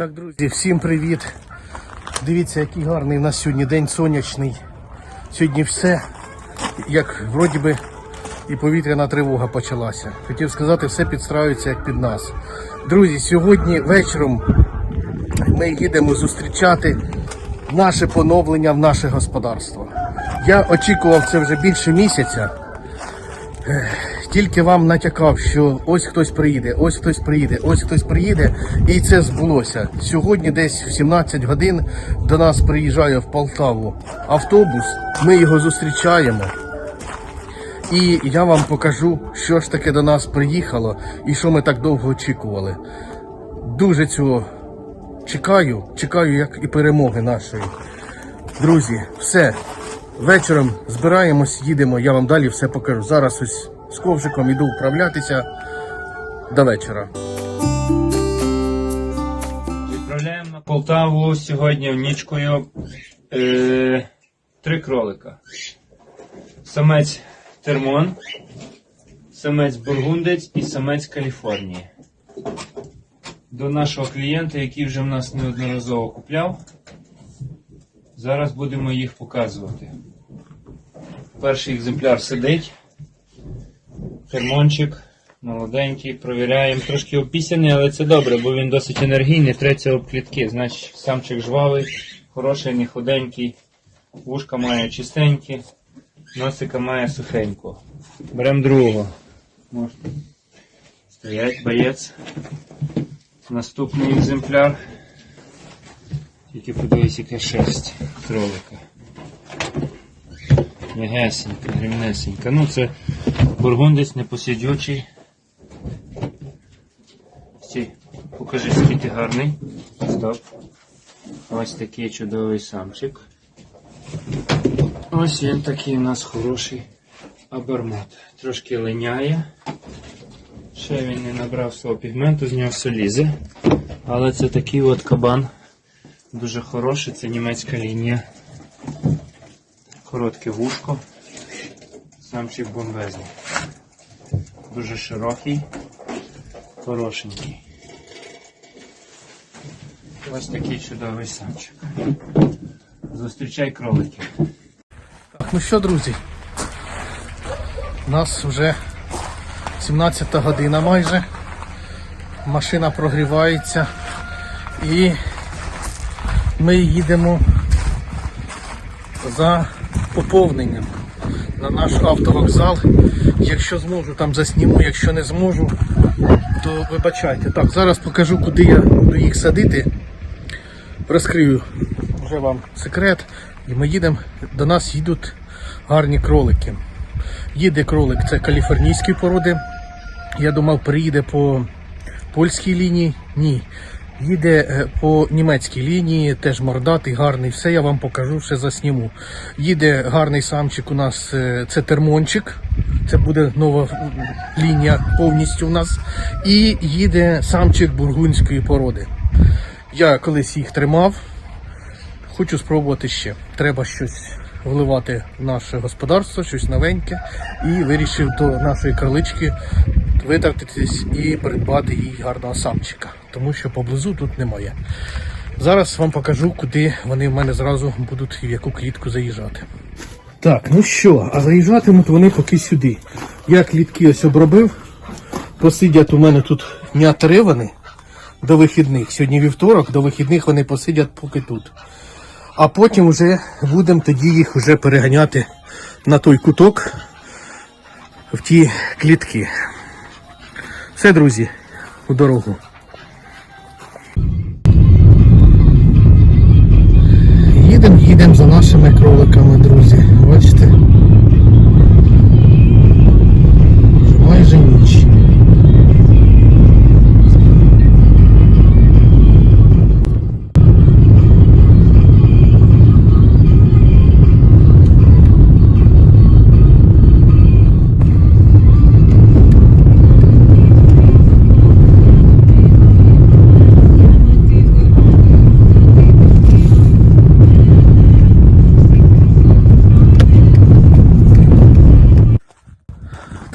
Так, друзі, всім привіт. Дивіться, який гарний у нас сьогодні день сонячний. Сьогодні все, як вроді би і повітряна тривога почалася. Хотів сказати, все підстраюється як під нас. Друзі, сьогодні вечором ми їдемо зустрічати наше поновлення в наше господарство. Я очікував це вже більше місяця. Тільки вам натякав, що ось хтось приїде, ось хтось приїде, ось хтось приїде, і це збулося. Сьогодні, десь в 17 годин, до нас приїжджає в Полтаву автобус. Ми його зустрічаємо. І я вам покажу, що ж таке до нас приїхало і що ми так довго очікували. Дуже цього чекаю, чекаю, як і перемоги нашої. Друзі, все. Вечором збираємось, їдемо, я вам далі все покажу. Зараз ось з ковшиком іду вправлятися до вечора. Відправляємо на Полтаву сьогодні нічкою е, три кролика. Самець Термон, самець Бургундець і самець Каліфорнії. До нашого клієнта, який вже в нас неодноразово купляв. Зараз будемо їх показувати. Перший екземпляр сидить. Термончик. Молоденький, провіряємо. Трошки опісяний, але це добре, бо він досить енергійний, треться об клітки. Значить, самчик жвавий, хороший, не худенький, вушка має чистенькі, носика має сухенько. Беремо другого. Можете. Стоять, боєць. Наступний екземпляр. Тільки подивись, яка шерсть кролика. Мягесенька, грімнесенька. Ну це бургундець непосидючий. Стій, покажи, скільки гарний. Стоп. Ось такий чудовий самчик. Ось він такий у нас хороший абермот. Трошки линяє. Ще він не набрав свого пігменту, з нього все лізе. Але це такий от кабан. Дуже хороший, це німецька лінія. Коротке вушко. Самчик бомбезний. Дуже широкий, хорошенький. Ось такий чудовий самчик. Зустрічай кроликів. Так, ну що, друзі, у нас вже 17 година майже. Машина прогрівається і ми їдемо за поповненням на наш автовокзал. Якщо зможу, там засніму, якщо не зможу, то вибачайте. Так, зараз покажу, куди я буду їх садити. Розкрию вже вам секрет. І ми їдемо, до нас їдуть гарні кролики. Їде кролик, це каліфорнійські породи. Я думав, приїде по польській лінії. Ні. Їде е, по німецькій лінії, теж мордатий, гарний. Все я вам покажу, все засніму. Їде гарний самчик у нас, е, це термончик. Це буде нова лінія повністю у нас. І їде самчик бургунської породи. Я колись їх тримав, Хочу спробувати ще. Треба щось вливати в наше господарство, щось новеньке. І вирішив до нашої кролички витратитись і придбати їй гарного самчика, тому що поблизу тут немає. Зараз вам покажу, куди вони в мене зразу будуть в яку клітку заїжджати. Так, ну що, а заїжджатимуть вони поки сюди. Я клітки ось обробив. Посидять у мене тут дня три вони до вихідних. Сьогодні вівторок, до вихідних вони посидять поки тут. А потім вже будемо тоді їх вже переганяти на той куток в ті клітки. Все, друзі, у дорогу.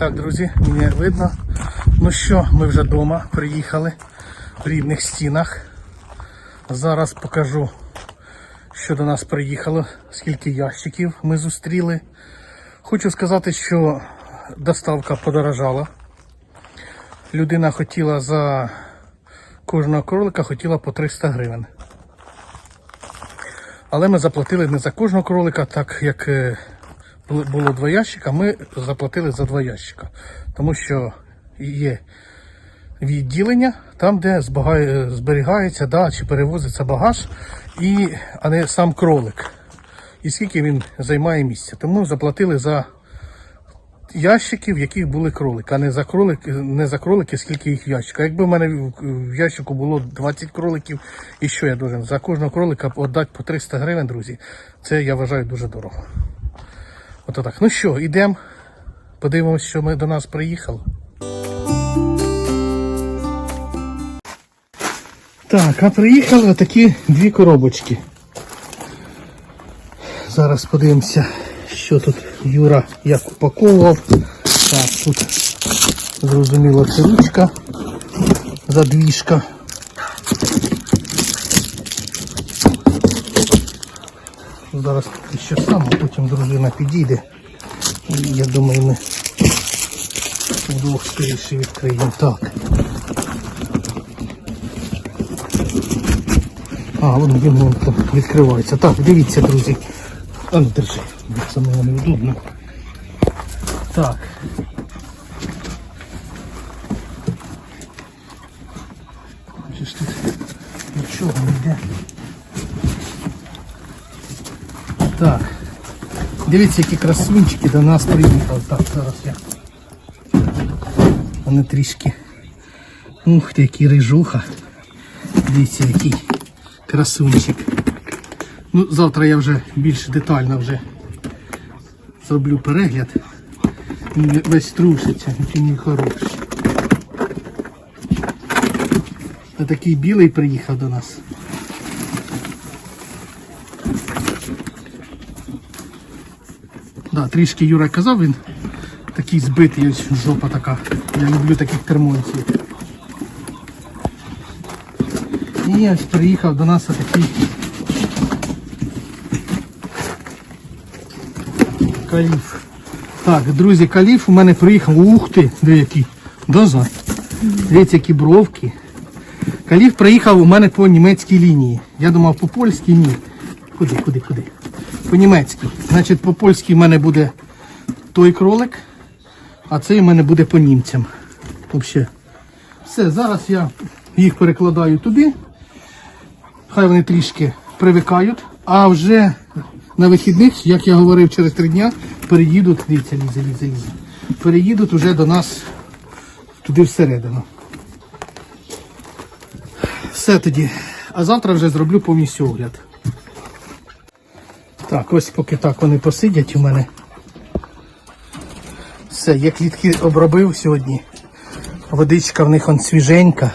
Так, друзі, мене видно. Ну що, ми вже вдома приїхали в рідних стінах. Зараз покажу, що до нас приїхало, скільки ящиків ми зустріли. Хочу сказати, що доставка подорожала. Людина хотіла за кожного кролика хотіла по 300 гривень. Але ми заплатили не за кожного кролика, так як е, було два ящика, ми заплатили за два ящика. Тому що є відділення, там, де зберігається да, чи перевозиться багаж, і, а не сам кролик. І скільки він займає місця. Тому заплатили за ящики, в яких були кролики, а не за кролики, не за кролики, скільки їх в ящиках. Якби в мене в ящику було 20 кроликів, і що я должен? За кожного кролика віддати по 300 гривень, друзі, це я вважаю дуже дорого. Ото так. Ну що, йдемо, подивимось, що ми до нас приїхали. Так, а приїхали отакі дві коробочки. Зараз подивимося, що тут Юра як упаковував. Так, тут зрозуміло це ручка, задвіжка. Зараз що сам, а потім дружина підійде. І я думаю, ми вдвох скоріше відкриємо. Так. А, воно він вон там відкривається. Так, дивіться, друзі. А ну держи, мені неудобно. Так. Чи ж тут нічого не йде. Так. Дивіться, які красунчики до нас приїхали. Так, зараз я. Вони трішки. Ух ти, який рижуха. Дивіться, який красунчик. Ну, завтра я вже більш детально вже зроблю перегляд. Весь трушиться, який він хороший. А такий білий приїхав до нас. Да, трішки Юра казав, він такий збитий, ось жопа така. Я люблю таких термонців. І ось приїхав до нас такий каліф. Так, друзі, каліф у мене приїхав. Ух ти, де який. Доза. Дивіться, які бровки. Каліф приїхав у мене по німецькій лінії. Я думав по польській ні. Куди, куди, куди? По німецькій. Значить, по польській в мене буде той кролик, а цей у мене буде по німцям. Взагалі. Все, зараз я їх перекладаю туди. Хай вони трішки привикають. А вже на вихідних, як я говорив, через три дня переїдуть, дивіться, лізе, лізе, лізе. Переїдуть уже до нас туди всередину. Все тоді. А завтра вже зроблю повністю огляд. Так, ось поки так вони посидять у мене. Все, я клітки обробив сьогодні. Водичка в них он свіженька.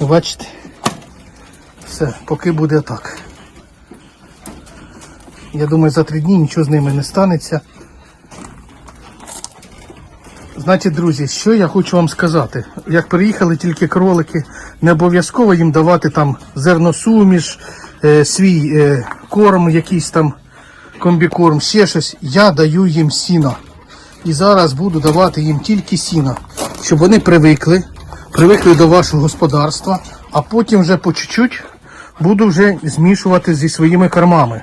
Бачите? Все, поки буде так. Я думаю, за три дні нічого з ними не станеться. Значить, друзі, що я хочу вам сказати. Як приїхали тільки кролики, не обов'язково їм давати там зерносуміш, е, свій е, корм, якийсь там комбікорм, ще щось. Я даю їм сіно. І зараз буду давати їм тільки сіно, щоб вони привикли, привикли до вашого господарства, а потім вже по чуть-чуть буду вже змішувати зі своїми кормами.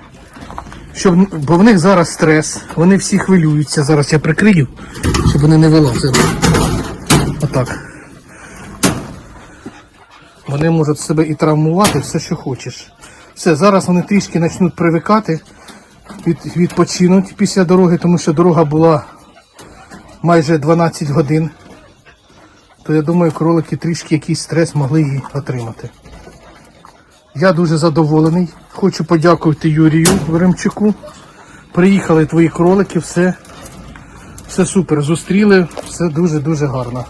Щоб, бо в них зараз стрес, вони всі хвилюються. Зараз я прикрию, щоб вони не вилазили. Отак. Вони можуть себе і травмувати, все, що хочеш. Все, зараз вони трішки почнуть привикати, від, відпочинуть після дороги, тому що дорога була майже 12 годин. То я думаю, кролики трішки якийсь стрес могли її отримати. Я дуже задоволений. Хочу подякувати Юрію Веремчуку. Приїхали твої кролики, все, все супер. Зустріли, все дуже-дуже гарно.